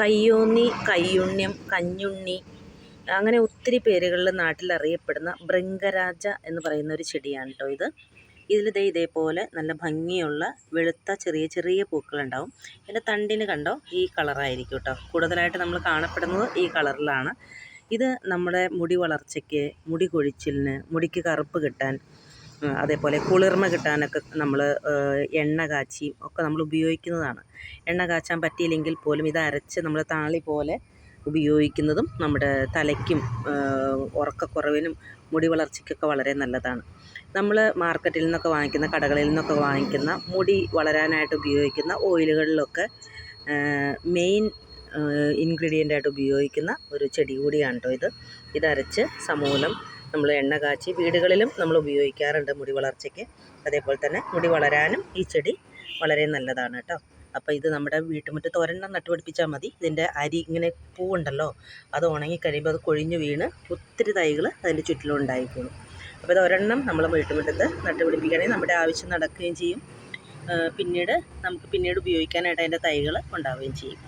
കയ്യോന്നി കയ്യുണ്യം കഞ്ഞുണ്ണി അങ്ങനെ ഒത്തിരി പേരുകളിൽ നാട്ടിൽ അറിയപ്പെടുന്ന ഭൃംഗരാജ എന്ന് പറയുന്ന ഒരു ചെടിയാണ് കേട്ടോ ഇത്. ഇതിൽ ദേ ഇതേപോലെ നല്ല ഭംഗിയുള്ള വെളുത്ത ചെറിയ ചെറിയ പൂക്കളുണ്ടാവും. ഇതിന്റെ തണ്ടിന് കണ്ടോ? ഈ കളറായിരിക്കും കേട്ടോ കൂടുതലായിട്ട് നമ്മൾ കാണപ്പെടുന്നത് ഈ കളറിലാണ്. ഇത് നമ്മുടെ മുടി വളർച്ചയ്ക്ക് മുടി കൊഴിച്ചിലിന് മുടിക്ക് കറുപ്പ് കിട്ടാൻ അതേപോലെ കുളിർമ കിട്ടാനൊക്കെ നമ്മൾ എണ്ണ കാച്ചിയും ഒക്കെ നമ്മൾ ഉപയോഗിക്കുന്നതാണ്. എണ്ണ കാച്ചാൻ പറ്റിയില്ലെങ്കിൽ പോലും ഇത് അരച്ച് നമ്മൾ താളി പോലെ ഉപയോഗിക്കുന്നതും നമ്മുടെ തലയ്ക്കും ഉറക്കക്കുറവിനും മുടി വളർച്ചയ്ക്കൊക്കെ വളരെ നല്ലതാണ്. നമ്മൾ മാർക്കറ്റിൽ നിന്നൊക്കെ വാങ്ങിക്കുന്ന കടകളിൽ നിന്നൊക്കെ വാങ്ങിക്കുന്ന മുടി വളരാനായിട്ട് ഉപയോഗിക്കുന്ന ഓയിലുകളിലൊക്കെ മെയിൻ ഇൻഗ്രീഡിയന്റായിട്ട് ഉപയോഗിക്കുന്ന ഒരു ചെടി കൂടിയാണ് കേട്ടോ ഇത്. ഇതരച്ച് സമൂലം നമ്മൾ എണ്ണ കാച്ചി വീടുകളിലും നമ്മൾ ഉപയോഗിക്കാറുണ്ട് മുടി വളർച്ചയ്ക്ക്. അതേപോലെ തന്നെ മുടി വളരാനും ഈ ചെടി വളരെ നല്ലതാണ് കേട്ടോ. അപ്പോൾ ഇത് നമ്മുടെ വീട്ടുമുറ്റത്ത് ഒരെണ്ണം നട്ടുപിടിപ്പിച്ചാൽ മതി. ഇതിന്റെ അരി ഇങ്ങനെ പൂവുണ്ടല്ലോ അത് ഉണങ്ങി കഴിയുമ്പോൾ അത് കൊഴിഞ്ഞു വീണ് ഒത്തിരി തൈകൾ അതിന്റെ ചുറ്റിലും ഉണ്ടായിക്കോളും. അപ്പോൾ ഇത് ഒരെണ്ണം നമ്മൾ വീട്ടുമുറ്റത്ത് നട്ടുപിടിപ്പിക്കുകയാണെങ്കിൽ നമ്മുടെ ആവശ്യം നടക്കുകയും ചെയ്യും. പിന്നീട് നമുക്ക് പിന്നീട് ഉപയോഗിക്കാനായിട്ട് അതിന്റെ തൈകൾ ഉണ്ടാവുകയും ചെയ്യും.